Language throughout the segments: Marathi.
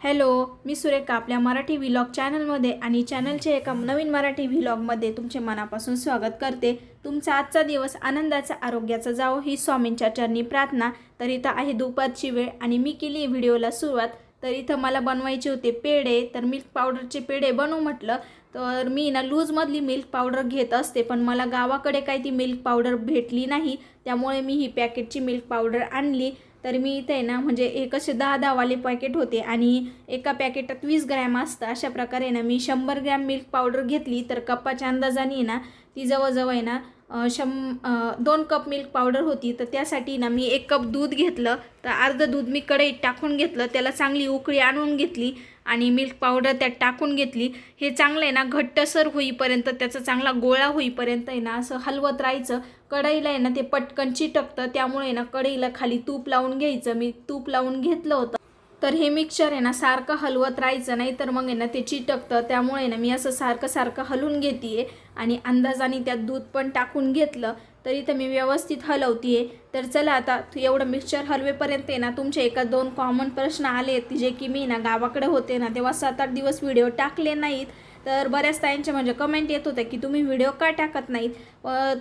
हॅलो मी सुरेखा आपल्या मराठी व्हिलॉग चॅनलमध्ये आणि चॅनलच्या एका नवीन मराठी व्हिलॉगमध्ये तुमचे मनापासून स्वागत करते. तुमचा आजचा दिवस आनंदाचा आरोग्याचा जावो ही स्वामींच्या चरणी प्रार्थना. तर इथं आहे दुपारची वेळ आणि मी केली व्हिडिओला सुरुवात. तर इथं मला बनवायचे होते पेढे तर मिल्क पावडरचे पेढे बनवू म्हटलं. तर मी ना लूजमधली मिल्क पावडर घेत असते पण मला गावाकडे काही ती मिल्क पावडर भेटली नाही. त्यामुळे मी ही पॅकेटची मिल्क पावडर आणली. तर मी इथे आहे ना म्हणजे एक असे दहा दहावाले पॅकेट होते आणि एका पॅकेटात वीस ग्रॅम असतं. अशा प्रकारे ना मी शंभर ग्रॅम मिल्क पावडर घेतली. तर कप्पाच्या अंदाजाने आहे ना ती जवळजवळ आहे ना शं दोन कप मिल्क पावडर होती. तर त्यासाठी ना मी एक कप दूध घेतलं. तर अर्ध दूध मी कढईत टाकून घेतलं. त्याला चांगली उकळी आणून घेतली आणि मिल्क पावडर त्यात टाकून घेतली. हे चांगलं आहे ना घट्टसर होईपर्यंत त्याचा चांगला गोळा होईपर्यंत आहे ना असं हलवत राहायचं. कढईला आहे ना ते पटकन चिटकतं त्यामुळे ना कढईला खाली तूप लावून घ्यायचं. मी तूप लावून घेतलं होतं. तर हे मिक्सर आहे ना सारखं हलवत राहायचं नाही तर मग आहे ना ते चिटकतं. त्यामुळे ना मी असं सारखं सारखं हलवून घेते आणि अंदाजाने त्यात दूध पण टाकून घेतलं तर इथं मी व्यवस्थित हलवते तर चला आता एवढं मिक्सचर हलवेपर्यंत आहे ना तुमचे एका दोन कॉमन प्रश्न आले आहेत जे की मी ना गावाकडे होते ना तेव्हा सात आठ दिवस व्हिडिओ टाकले नाहीत. तर बऱ्याच ताईंचे म्हणजे कमेंट येत होत्या की तुम्ही व्हिडिओ का टाकत नाहीत?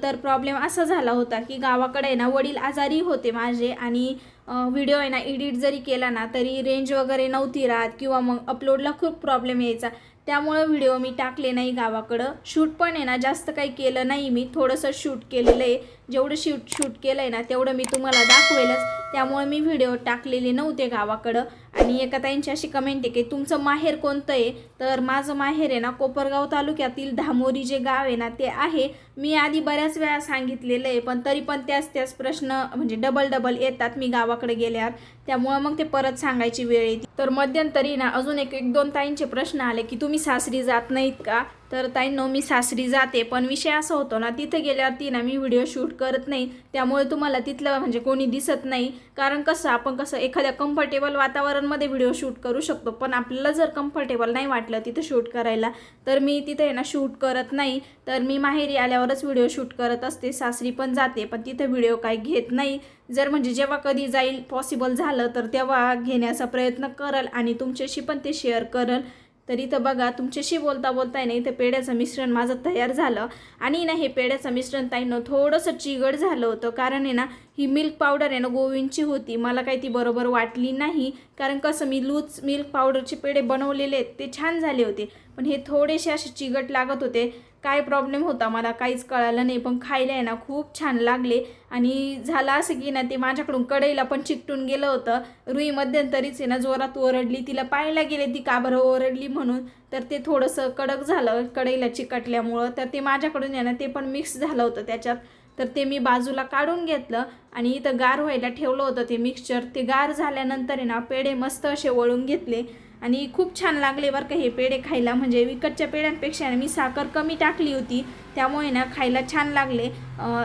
तर प्रॉब्लेम असा झाला होता की गावाकडे आहे ना वडील आजारी होते माझे आणि व्हिडिओ आहे ना एडिट जरी केला ना तरी रेंज वगैरे नव्हती राहत किंवा मग अपलोडला खूप प्रॉब्लेम यायचा. त्यामुळं व्हिडिओ मी टाकले नाही गावाकडं. शूट पण आहे ना जास्त काही केलं नाही मी. थोडंसं शूट केलेलं आहे. जेवढं शूट शूट केलं आहे ना तेवढं मी तुम्हाला दाखवेलच. त्यामुळे मी व्हिडिओ टाकलेले नव्हते गावाकडं. आणि एका ताईंची अशी कमेंट आहे की तुमचं माहेर कोणतं आहे? तर माझं माहेर आहे ना कोपरगाव तालुक्यातील धामोरी जे गाव आहे ना ते आहे मी आधी बऱ्याच वेळा सांगितलेलं आहे पण तरी पण त्याच त्याच प्रश्न म्हणजे डबल डबल येतात. मी गावाकडे गेल्यावर त्यामुळं मग ते परत सांगायची वेळ येते. तर मध्यंतरी ना अजून एक एक दोन ताईंचे प्रश्न आले की तुम्ही सासरी जात नाहीत का? तर ताईंनो मी सासरी जाते पण विषय असा होतो ना तिथं गेल्यावरती ना मी व्हिडिओ शूट करत नाही. त्यामुळे तुम्हाला तिथलं म्हणजे कोणी दिसत नाही. कारण कसं आपण कसं एखाद्या कम्फर्टेबल वातावरणमध्ये व्हिडिओ शूट करू शकतो पण आपल्याला जर कम्फर्टेबल नाही वाटलं तिथं शूट करायला तर मी तिथे आहे ना शूट करत नाही. तर मी माहेरी आल्यावर आल्यावरच व्हिडिओ शूट करत असते. सासरी पण जाते पण तिथं व्हिडिओ काही घेत नाही. जर म्हणजे जेव्हा कधी जाईल पॉसिबल झालं तर तेव्हा घेण्याचा प्रयत्न करल आणि तुमच्याशी पण ते शेअर करल. तर इथं बघा तुमच्याशी बोलता बोलताय ना इथं पेढ्याचं मिश्रण माझं तयार झालं. आणि ना हे पेढ्याचं मिश्रण ताईनं थोडंसं चिगड झालं होतं. कारण आहे ना ही मिल्क पावडर आहे ना गोविंदची होती. मला काही ती बरोबर वाटली नाही. कारण कसं मी लूज मिल्क पावडरचे पेढे बनवलेले ते छान झाले होते. पण हे थोडेसे असे चिगट लागत होते. काय प्रॉब्लेम होता मला काहीच कळालं नाही पण खायला आहे ना खूप छान लागले. आणि झालं असं की ना ते माझ्याकडून कढईला पण चिकटून गेलं होतं. रुई मध्यंतरीच आहे ना जोरात ओरडली तिला पाहायला गेले ती का बरं ओरडली म्हणून. तर ते थोडंसं कडक झालं कढईला चिकटल्यामुळं. तर ते माझ्याकडून आहे ना ते पण मिक्स झालं होतं त्याच्यात. तर ते मी बाजूला काढून घेतलं आणि इथं गार व्हायला ठेवलं होतं ते मिक्सचर ते गार झाल्यानंतर आहे ना पेढे मस्त असे वळून घेतले. आणि खूप छान लागले बरं का हे पेढे खायला. म्हणजे विकतच्या पेढ्यांपेक्षा ना मी साखर कमी टाकली होती. त्यामुळे ना खायला छान लागले.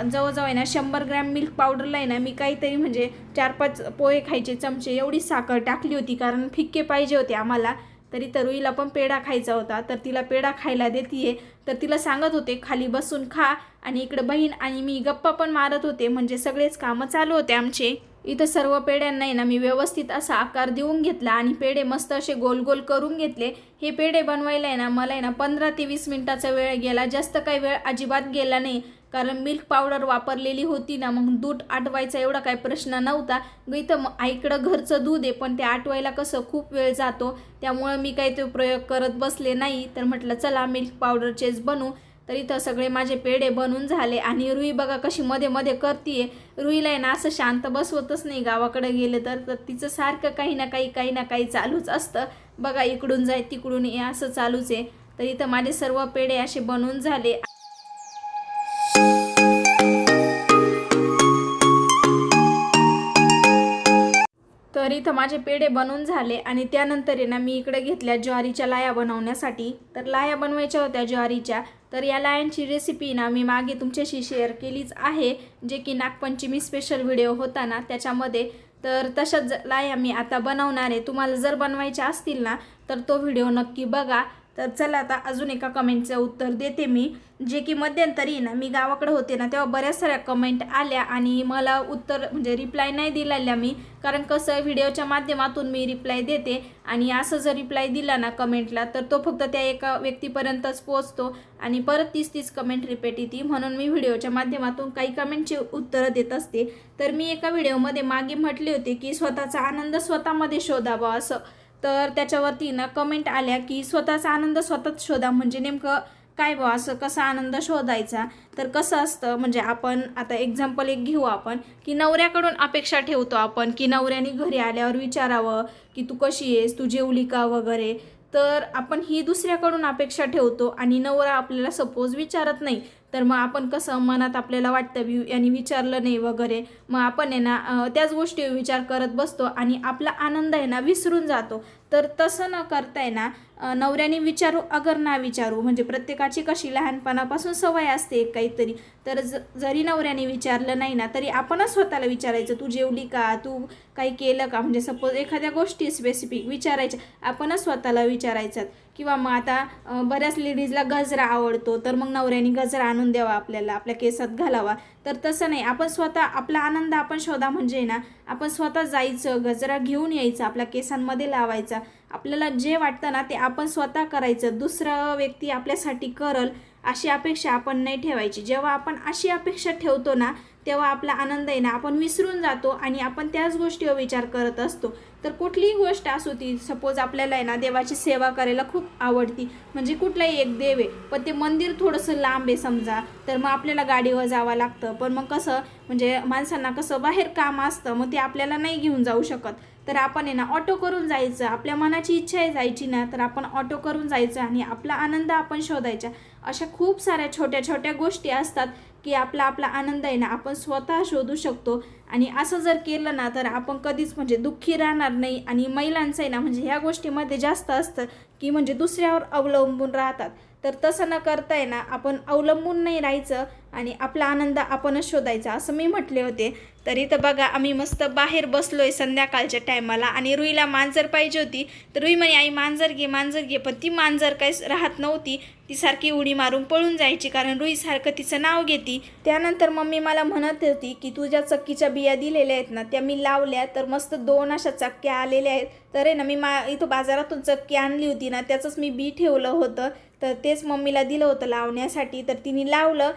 जवळजवळ आहे ना शंभर ग्रॅम मिल्क पावडरला आहे ना मी काहीतरी म्हणजे चार पाच पोहे खायचे चमचे एवढी साखर टाकली होती. कारण फिक्के पाहिजे होते आम्हाला. तरी तरुईला पण पेढा खायचा होता. तर तिला पेढा खायला देते तर तिला सांगत होते खाली बसून खा. आणि इकडं बहीण आणि मी गप्पा पण मारत होते. म्हणजे सगळेच कामं चालू होते आमचे. इथं सर्व पेड्यांना आहे ना मी व्यवस्थित असा आकार देऊन घेतला आणि पेढे मस्त असे गोल गोल करून घेतले. हे पेढे बनवायला आहे ना मला आहे ना पंधरा ते वीस मिनटाचा वेळ गेला. जास्त काही वेळ अजिबात गेला नाही. कारण मिल्क पावडर वापरलेली होती ना मग दूध आटवायचा एवढा काही प्रश्न नव्हता. इथं मग आईकडं घरचं दूध आहे पण ते आटवायला कसं खूप वेळ जातो. त्यामुळं मी काही तो प्रयोग करत बसले नाही. तर म्हटलं चला मिल्क पावडरचेच बनू तर इथं सगळे माझे पेढे बनून झाले आणि रुई बघा कशी मध्ये मध्ये करते रुईला आहे ना असं शांत बसवतच नाही गावाकडे गेले तर तर तिचं सारखं काही ना काही काही ना काही चालूच असतं. बघा इकडून जाय तिकडून ये असं चालूच आहे. तर इथं माझे सर्व पेढे असे बनून झाले. तर इथं माझे पेढे बनवून झाले आणि त्यानंतर आहे ना मी इकडे घेतल्या ज्वारीच्या लाया बनवण्यासाठी. तर लाया बनवायच्या होत्या ज्वारीच्या. तर या लायांची रेसिपी ना मी मागे तुमच्याशी शेअर केलीच आहे जे की नागपंचमी स्पेशल व्हिडिओ होता ना त्याच्यामध्ये. तर तशाच लाया मी आता बनवणार आहे. तुम्हाला जर बनवायच्या असतील ना तर तो व्हिडिओ नक्की बघा. तर चला आता अजून एका कमेंटचं उत्तर देते मी जे की मध्यंतरी ना मी गावाकडे होते ना तेव्हा बऱ्याच साऱ्या कमेंट आल्या आणि मला उत्तर म्हणजे रिप्लाय नाही दिलेल्या मी. कारण कसं व्हिडिओच्या माध्यमातून मी रिप्लाय देते आणि असं जर रिप्लाय दिला ना कमेंटला तर तो फक्त त्या एका व्यक्तीपर्यंतच पोचतो आणि परत तीस तीस कमेंट रिपीट येते म्हणून मी व्हिडिओच्या माध्यमातून काही कमेंटची उत्तरं देत असते. तर मी एका व्हिडिओमध्ये मागे म्हटले होते की स्वतःचा आनंद स्वतःमध्ये शोधावा असं. तर त्याच्यावरती ना कमेंट आल्या की स्वतःचा आनंद स्वतःच शोधा. म्हणजे नेमकं काय बा असं कसा आनंद शोधायचा? तर कसं असतं? म्हणजे आपण आता एक्झाम्पल एक घेऊ आपण की नवऱ्याकडून अपेक्षा ठेवतो आपण की नवऱ्याने घरी आल्यावर विचारावं की तू कशी आहेस? तू जेवली का? वगैरे. तर आपण ही दुसऱ्याकडून अपेक्षा ठेवतो आणि नवरा आपल्याला सपोज विचारत नाही तर मग आपण कसं मनात आपल्याला वाटतं वि यांनी विचारलं नाही वगैरे. मग आपण आहे ना त्याच गोष्टी विचार करत बसतो आणि आपला आनंद आहे ना विसरून जातो. तर तसं न करता आहे ना नवऱ्याने विचारू अगर ना विचारू म्हणजे प्रत्येकाची कशी लहानपणापासून सवय असते एक काहीतरी. तर ज जरी नवऱ्याने विचारलं नाही ना तरी आपणच स्वतःला विचारायचं तू जेवली का? तू काही केलं का? म्हणजे सपोज एखाद्या गोष्टी स्पेसिफिक विचारायच्या आपणच स्वतःला विचारायचं. किंवा मग आता बऱ्याच लेडीजला गजरा आवडतो तर मग नवऱ्याने गजरा आणून द्यावा आपल्याला आपल्या केसात घालावा. तर तसं नाही आपण स्वतः आपला आनंद आपण शोधा म्हणजे ना आपण स्वतः जायचं गजरा घेऊन यायचा आपल्या केसांमध्ये लावायचा. आपल्याला जे वाटतं ना ते आपण स्वतः करायचं. दुसरं व्यक्ती आपल्यासाठी करल अशी अपेक्षा आपण नाही ठेवायची. जेव्हा आपण अशी अपेक्षा ठेवतो ना तेव्हा आपला आनंद आहे ना आपण विसरून जातो आणि आपण त्याच गोष्टीवर विचार करत असतो. तर कुठलीही गोष्ट असू ती सपोज आपल्याला आहे ना देवाची सेवा करायला खूप आवडती. म्हणजे कुठलाही एक देव आहे पण ते मंदिर थोडंसं लांब आहे समजा. तर मग आपल्याला गाडीवर जावं लागतं. पण मग कसं म्हणजे माणसांना कसं बाहेर काम असतं मग ते आपल्याला नाही घेऊन जाऊ शकत. तर आपण आहे ना ऑटो करून जायचं. आपल्या मनाची इच्छा आहे जायची ना तर आपण ऑटो करून जायचं आणि आपला आनंद आपण शोधायचा. अशा खूप साऱ्या छोट्या छोट्या गोष्टी असतात की आपला आपला आनंद आहे ना आपण स्वतः शोधू शकतो. आणि असं जर केलं ना तर आपण कधीच म्हणजे दुःखी राहणार नाही. आणि महिलांचं आहे ना म्हणजे ह्या गोष्टीमध्ये जास्त असतं की म्हणजे दुसऱ्यावर अवलंबून राहतात. तर तसं न करता आहे ना आपण अवलंबून नाही राहायचं आणि आपला आनंद आपणच शोधायचा असं मी म्हटले होते. तरी तर बघा आम्ही मस्त बाहेर बसलोय संध्याकाळच्या टायमाला आणि रुईला मांजर पाहिजे होती. तर रुई म्हणे आई मांजर घे मांजर घे. पण ती मांजर काहीच राहत नव्हती. ती सारखी उडी मारून पळून जायची कारण रुई सारखं तिचं नाव घेती. त्यानंतर मम्मी मला म्हणत होती की तुझ्या चक्कीच्या बिया दिलेल्या आहेत ना त्या मी लावल्या. तर मस्त दोन अशा चक्क्या आलेल्या आहेत. तर आहे ना मी मा इथं बाजारातून चक्की आणली होती ना त्याचंच मी बी ठेवलं होतं. तर तेच मम्मीला दिलं होतं लावण्यासाठी. तर तिने लावलं.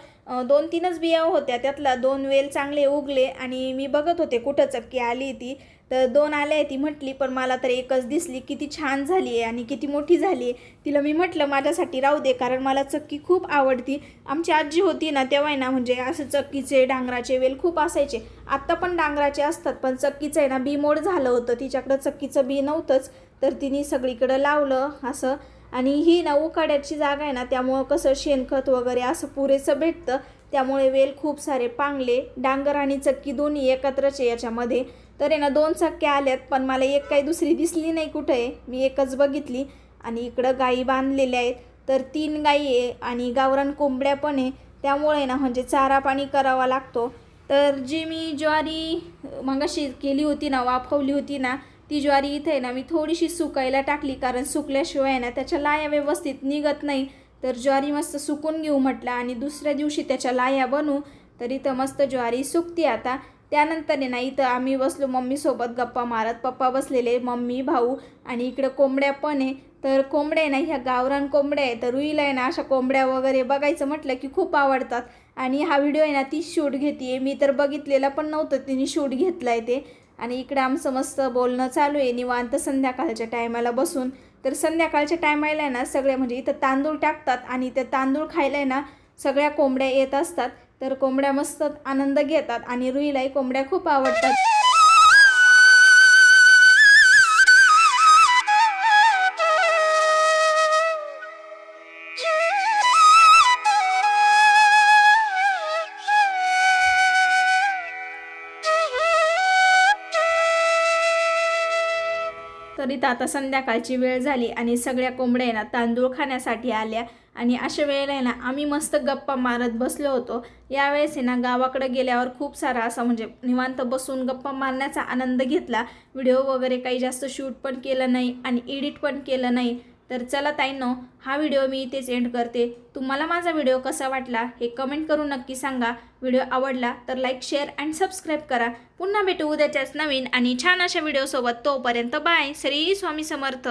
दोन तीनच बिया होत्या. त्यातला दोन वेल चांगले उगले आणि आणि मी बघत होते कुठं चक्की आली ती तर दोन आल्या ती म्हटली पण मला तर एकच दिसली किती छान झाली आहे आणि किती मोठी झाली आहे. तिला मी म्हटलं माझ्यासाठी राहू दे कारण मला चक्की खूप आवडती. आमची आजी होती ना तेव्हा ना म्हणजे असं चक्कीचे डांगराचे वेल खूप असायचे. आत्ता पण डांगराचे असतात पण चक्कीचं आहे ना बी मोड झालं होतं. तिच्याकडं चक्कीचं बी नव्हतंच. तर तिने सगळीकडं लावलं असं. आणि ही ना उकाड्याची जागा आहे ना त्यामुळं कसं शेणखत वगैरे असं पुरेसं भेटतं. त्यामुळे वेल खूप सारे पांगले डांगर आणि चक्की दोन्ही एकत्रच आहे याच्यामध्ये. तर आहे ना दोन चक्क्या आल्यात पण मला एक काही दुसरी दिसली नाही कुठं. आहे मी एकच बघितली आणि इकडं गाई बांधलेल्या आहेत. तर तीन गाई आहे आणि गावरान कोंबड्या पण आहे. त्यामुळे ना म्हणजे चारा पाणी करावा लागतो. तर जी मी ज्वारी मगाशी केली होती ना वाफवली होती ना ती ज्वारी इथे आहे ना मी थोडीशी सुकायला टाकली. कारण सुकल्याशिवाय ना त्याच्या लाया व्यवस्थित निघत नाही. तर ज्वारी मस्त सुकून घेऊ म्हटलं आणि दुसऱ्या दिवशी त्याच्या लाया बनवू तर इथं मस्त ज्वारी सुकती आता. त्यानंतर आहे ना इथं आम्ही बसलो मम्मीसोबत गप्पा मारत. पप्पा बसलेले मम्मी भाऊ आणि इकडं कोंबड्या पण आहे. तर कोंबड्या आहे ना ह्या गावरान कोंबड्या आहे तर रुईला आहे ना अशा कोंबड्या वगैरे बघायचं म्हटलं की खूप आवडतात. आणि हा व्हिडिओ आहे ना ती शूट घेते मी तर बघितलेला पण नव्हतं तिने शूट घेतला आहे ते. आणि इकडं आमचं मस्त बोलणं चालू आहे निवांत संध्याकाळच्या टायमाला बसून. तर संध्याकाळच्या टायमाला आहे ना सगळे म्हणजे इथं तांदूळ टाकतात आणि ते तांदूळ खायला आहे ना सगळ्या कोंबड्या येत असतात. तर कोंबड्या मस्त आनंद घेतात आणि रुईलाही कोंबड्या खूप आवडतात. तरी तर आता संध्याकाळची वेळ झाली आणि सगळ्या कोंबड्या ना तांदूळ खाण्यासाठी आल्या. आणि अशा वेळेला आहे ना आम्ही मस्त गप्पा मारत बसलो होतो. यावेळेस आहे ना गावाकडे गेल्यावर खूप सारा असा म्हणजे निवांत बसून गप्पा मारण्याचा आनंद घेतला. व्हिडिओ वगैरे काही जास्त शूट पण केलं नाही आणि एडिट पण केलं नाही. तर चला ताईंनो हा व्हिडिओ मी इथेच एंड करते. तुम्हाला माझा व्हिडिओ कसा वाटला हे कमेंट करून नक्की सांगा. व्हिडिओ आवडला तर लाईक शेअर अँड सबस्क्राईब करा. पुन्हा भेटू उद्याच्याच नवीन आणि छान अशा व्हिडिओसोबत तोपर्यंत बाय श्री स्वामी समर्थ.